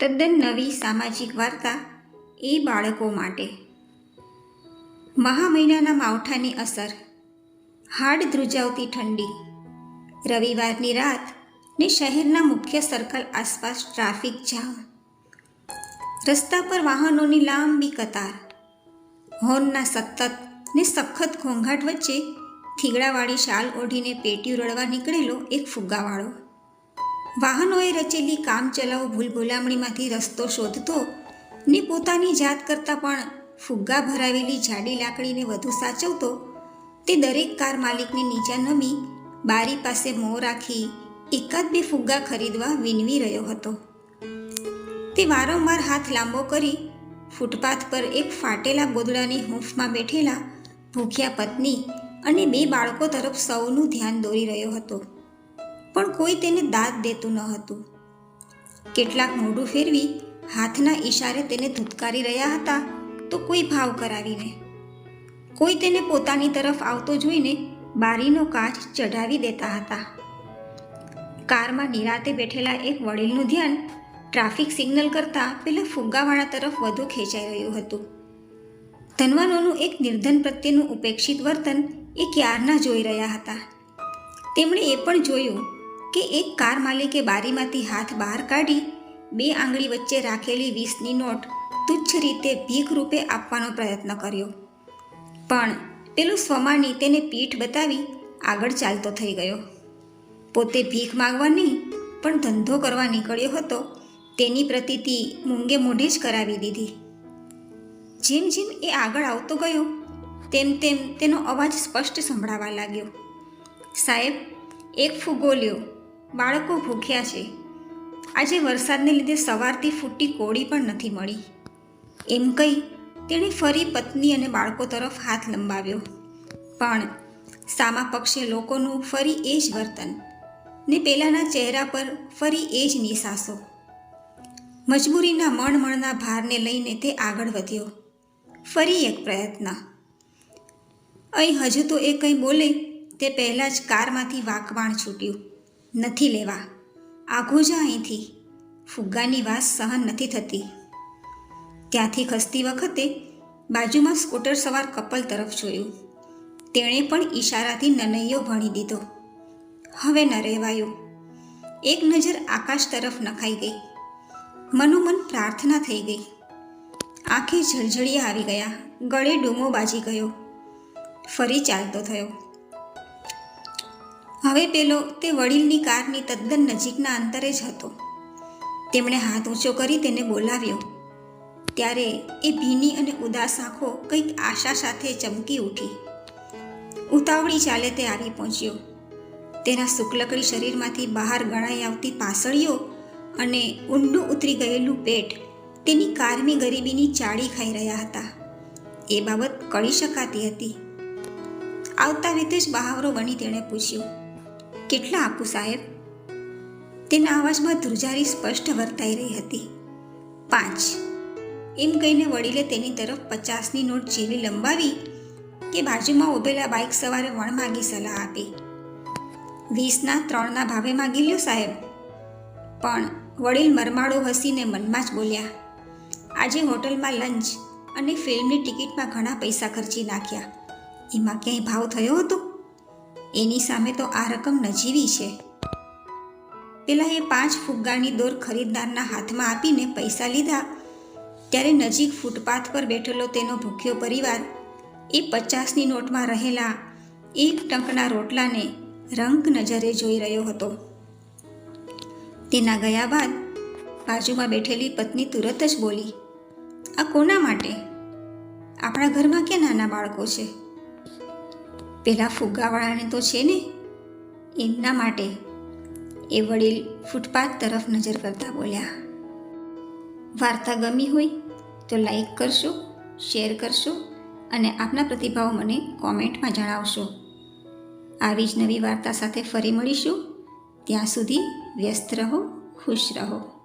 તદ્દન નવી સામાજિક વાર્તા એ બાળકો માટે. મહા મહિનાના માવઠાની અસર, હાડ ધ્રુજાવતી ઠંડી, રવિવારની રાત ને શહેરના મુખ્ય સર્કલ આસપાસ ટ્રાફિક જામ, રસ્તા પર વાહનોની લાંબી કતાર, હોર્નના સતત ને સખત ઘોંઘાટ વચ્ચે થીગડાવાળી શાલ ઓઢીને પેટીયું રડવા નીકળેલો એક ફુગ્ગાવાળો. વાહનોએ રચેલી કામચલાઉ ભૂલભુલામણીમાંથી રસ્તો શોધતો ને પોતાની જાત કરતાં પણ ફુગ્ગા ભરાવેલી જાડી લાકડીને વધુ સાચવતો, તે દરેક કાર માલિકને નીચા નમી બારી પાસે મોં રાખી એકાદ બે ફુગ્ગા ખરીદવા વિનવી રહ્યો હતો. તે વારંવાર હાથ લાંબો કરી ફૂટપાથ પર એક ફાટેલા ગોદડાની હૂંફમાં બેઠેલા ભૂખ્યા પત્ની અને બે બાળકો તરફ સૌનું ધ્યાન દોરી રહ્યો હતો. પણ કોઈ તેને દાદ દેતું ન હતું. કેટલાક મોઢું ફેરવી હાથના ઈશારે તેને ધૂતકારી રહ્યા હતા તો કોઈ ભાવ કરાવીને. કોઈ તેને પોતાની તરફ આવતો જોઈને બારીનો કાચ ચઢાવી દેતા હતા. કારમાં નિરાતે બેઠેલા એક વડીલનું ધ્યાન ટ્રાફિક સિગ્નલ કરતાં પેલા ફુગ્ગાવાળા તરફ વધુ ખેંચાઈ રહ્યું હતું. ધનવાનોનું એક નિર્ધન પ્રત્યેનું ઉપેક્ષિત વર્તન એ ક્યારના જોઈ રહ્યા હતા. તેમણે એ પણ જોયું કે એક કાર માલિકે બારીમાંથી હાથ બહાર કાઢી બે આંગળી વચ્ચે રાખેલી વીસની નોટ તુચ્છ રીતે ભીખ રૂપે આપવાનો પ્રયત્ન કર્યો. પણ પેલો સ્વમાની તેને પીઠ બતાવી આગળ ચાલતો થઈ ગયો. પોતે ભીખ માગવા નહીં, પણ ધંધો કરવા નીકળ્યો હતો. તેની પ્રતીતિ મૂંગે મોઢે જ કરાવી દીધી. જેમ જેમ એ આગળ આવતો ગયો, તેમ તેમ તેનો અવાજ સ્પષ્ટ સંભળાવા લાગ્યો. સાહેબ, એક ફૂગો લ્યો. બાળકો ભૂખ્યા છે. આજે વરસાદને લીધે સવારથી ફૂટી કોળી પણ નથી મળી. એમ કહી તેણે ફરી પત્ની અને બાળકો તરફ હાથ લંબાવ્યો. પણ સામા પક્ષે લોકોનું ફરી એ જ વર્તન ને પેલાના ચહેરા પર ફરી એ જ નિશાસો મજબૂરીના મણમણના ભારને લઈને તે આગળ વધ્યો. ફરી એક પ્રયત્ન. અહીં હજુ તો એ કંઈ બોલે તે પહેલાં જ કારમાંથી વાકવાણ છૂટ્યું. નથી લેવા. આઘો જા અહીંથી. ફુગ્ગાની વાસ સહન નથી થતી. ત્યાંથી ખસતી વખતે બાજુમાં સ્કૂટર સવાર કપલ તરફ જોયું. તેણે પણ ઈશારાથી નનૈયો ભણી દીધો. હવે ન રહેવાયું. એક નજર આકાશ તરફ નખાઈ ગઈ. મનોમન પ્રાર્થના થઈ ગઈ. આંખે જળજળિયા આવી ગયા. ગળે ડૂમો બાજી ગયો. ફરી ચાલતો થયો. હવે પેલો તે વડીલની કારની તદ્દન નજીકના અંતરે જ હતો. તેમણે હાથ ઊંચો કરી તેને બોલાવ્યો. ત્યારે એ ભીની અને ઉદાસ આંખો કંઈક આશા સાથે ચમકી ઉઠી. ઉતાવળી ચાલે તે આવી પહોંચ્યો. તેના શુક્લકડી શરીરમાંથી બહાર ગણાઈ આવતી પાસળીઓ અને ઊંડું ઉતરી ગયેલું પેટ તેની કારમી ગરીબીની ચાળી ખાઈ રહ્યા હતા. એ બાબત કળી શકાતી હતી. આવતા રીતે જ બહાવરો બની તેણે પૂછ્યું કેટલા આપું, સાહેબ? તેના અવાજમાં ધ્રુજારી સ્પષ્ટ વર્તાઈ રહી હતી. પાંચ. એમ કહીને વડીલે તેની તરફ પચાસની નોટ જેવી લંબાવી કે બાજુમાં ઊભેલા બાઇક સવારે વણ માગી સલાહ આપી. વીસના ત્રણના ભાવે માગી લ્યો સાહેબ. પણ વડીલ મરમાડો હસીને મનમાં જ બોલ્યા. આજે હોટલમાં લંચ અને ફિલ્મની ટિકિટમાં ઘણા પૈસા ખર્ચી નાખ્યા. એમાં ક્યાંય ભાવ થયો હતો? એની સામે તો આ રકમ નજીવી છે. પેલા એ પાંચ ફુગ્ગાની દોર ખરીદદારના હાથમાં આપીને પૈસા લીધા. ત્યારે નજીક ફૂટપાથ પર બેઠેલો તેનો ભૂખ્યો પરિવાર એ પચાસની નોટમાં રહેલા એક ટંકના રોટલાને રંગ નજરે જોઈ રહ્યો હતો. તેના ગયા બાદ બાજુમાં બેઠેલી પત્ની તુરત જ બોલી, આ કોના માટે? આપણા ઘરમાં ક્યાં નાના બાળકો છે? પેલા ફુગ્ગાવાળાને તો છે ને, એમના માટે એ વડીલ ફૂટપાથ તરફ નજર કરતા બોલ્યા, વાર્તા ગમી હોય તો લાઈક કરશો, શેર કરશો અને આપના પ્રતિભાવ મને કોમેન્ટમાં જણાવશો. આવી જ નવી વાર્તા સાથે ફરી મળીશું. ત્યાં સુધી વ્યસ્ત રહો, ખુશ રહો.